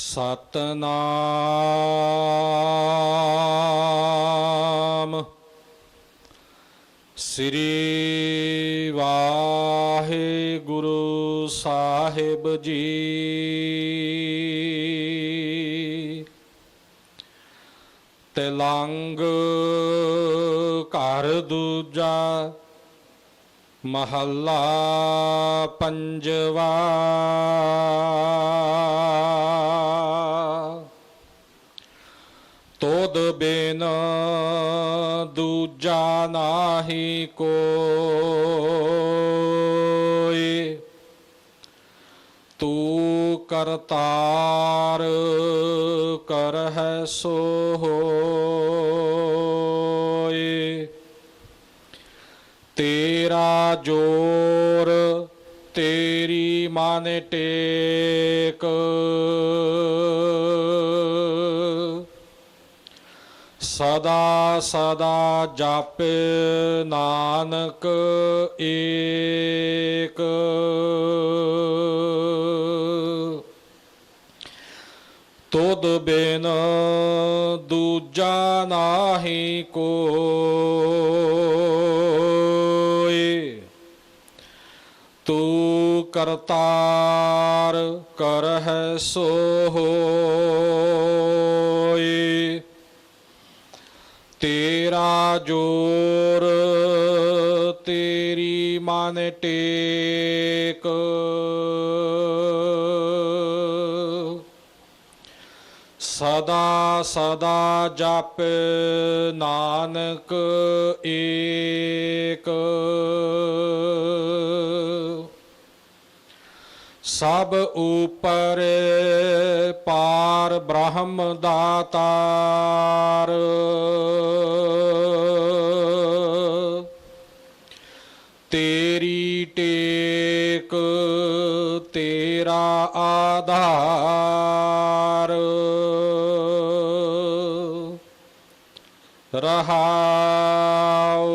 ਸਤਨਾਮ। ਸ੍ਰੀ ਵਾਹਿਗੁਰੂ ਸਾਹਿਬ ਜੀ। ਤਿਲੰਗ ਘਰ ਦੂਜਾ ਮਹੱਲਾ ਪੰਜਵਾ। ਤੋਦ ਬਿਨ ਦੂਜਾ ਨਾਹੀ ਕੋਇ ਤੂੰ ਕਰਤਾਰ ਕਰਹਿ ਸੋ ਹੋਇ ਤੇਰਾ ਜੋਰ, ਤੇਰੀ ਮਨ ਟੇਕ। ਸਦਾ ਸਦਾ ਜਾਪੇ ਨਾਨਕ ਏਕ। ਤੁਧ ਬਿਨ ਦੂਜਾ ਨਾਹੀ ਕੋ ਤੂੰ ਕਰਤਾਰ ਕਰਹਿ ਸੋ ਹੋਇ ਤੇਰਾ ਜੋਰ ਤੇਰੀ ਮਨ ਟੇਕ। ਸਦਾ ਸਦਾ ਜਪ ਨਾਨਕ ਏਕ। ਸਭ ਉਪਰ ਪਾਰ ਬ੍ਰਹਮ ਦਾਤਾਰ। ਤੇਰੀ ਟੇਕ ਤੇਰਾ ਆਧਾਰ। ਰਹਾਉ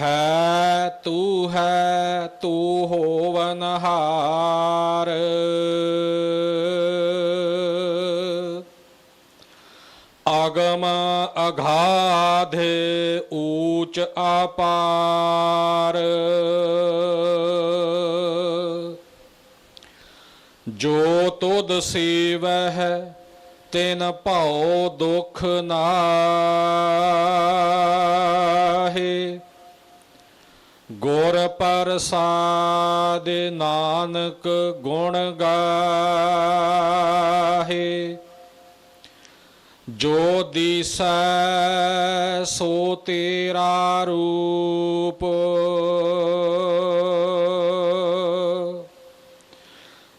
ਹੈ ਤੂੰ ਹੈ, ਤੂੰ ਹੋਵਨਹਾਰ ਅਗਮ ਅਘਾਧ ਊਚ ਅਪਾਰ। ਜੋ ਤੁਧ ਸੇਵਹਿ, ਤਿਨ ਭਉ ਦੁਖ ਨਾਹੀ। ਗੁਰ ਪ੍ਰਸਾਦ ਨਾਨਕ ਗੁਣ ਗਾਹੇ। ਜੋ ਦਿਸੈ ਸੋ ਤੇਰਾ ਰੂਪ।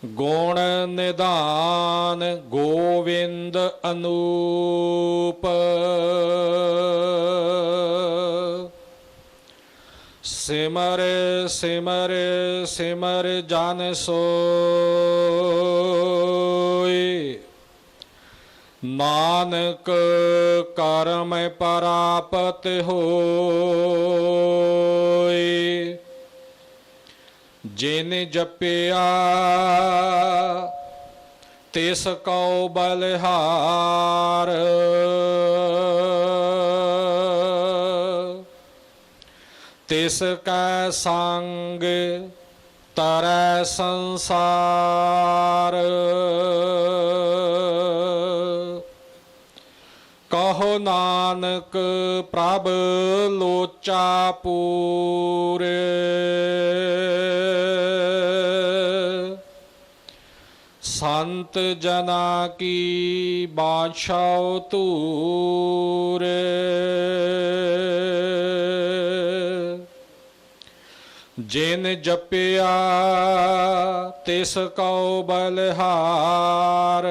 ਗੁਣ ਨਿਦਾਨ ਗੋਵਿੰਦ ਅਨੂਪ। ਸਿਮਰ ਸਿਮਰ ਸਿਮਰ ਜਨ ਸੋਈ। ਨਾਨਕ ਕਰਮ ਪ੍ਰਾਪਤ ਹੋਏ ਜਿਨ ਜਪਿਆ ਤਿਸ ਕਉ ਬਲਹਾਰ। ਤਿਸ ਕੈ ਸੰਗ ਤਰੈ ਸੰਸਾਰ। ਕਹੋ ਨਾਨਕ ਪ੍ਰਭ ਲੋਚਾ ਪੂਰੇ। ਸੰਤ ਜਨਾ ਕੀ ਬਾਦਸ਼ਾਹ ਤੂਰੇ ਜਿਨ ਜਪਿਆ, ਤਿਸ ਕਉ ਬਲਹਾਰ।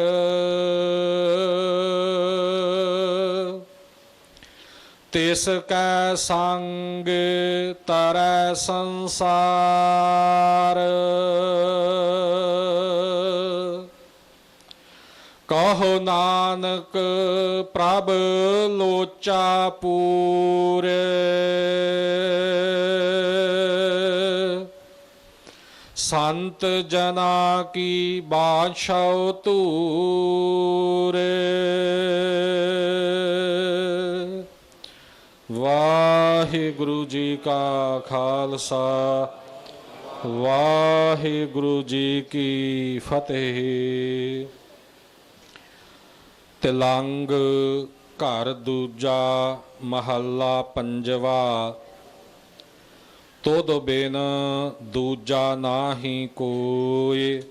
ਤਿਸ ਕੈ ਸੰਗ ਤਰੈ ਸੰਸਾਰ। ਕਹੋ ਨਾਨਕ, ਪ੍ਰਭ ਲੋਚਾ ਪੂਰੇ। ਸੰਤ ਜਨਾ ਕੀ ਬਾਛਾਉ ਤੂਰੇ। ਵਾਹਿਗੁਰੂ ਜੀ ਕਾ ਖਾਲਸਾ, ਵਾਹਿਗੁਰੂ ਜੀ ਕੀ ਫਤਿਹ। ਤਿਲੰਗ ਘਰ ਦੂਜਾ ਮਹੱਲਾ ਪੰਜਵਾ ਤੋਦ ਬਿਨ ਦੂਜਾ ਨਾਹੀ ਕੋਈ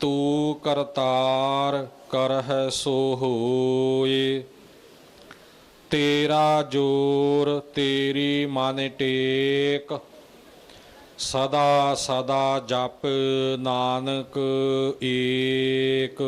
ਤੂੰ ਕਰਤਾਰ ਕਰਹਿ ਸੋ ਹੋਏ ਤੇਰਾ ਜੋਰ ਤੇਰੀ ਮਨ ਟੇਕ, ਸਦਾ ਸਦਾ ਜਪ ਨਾਨਕ ਏਕ।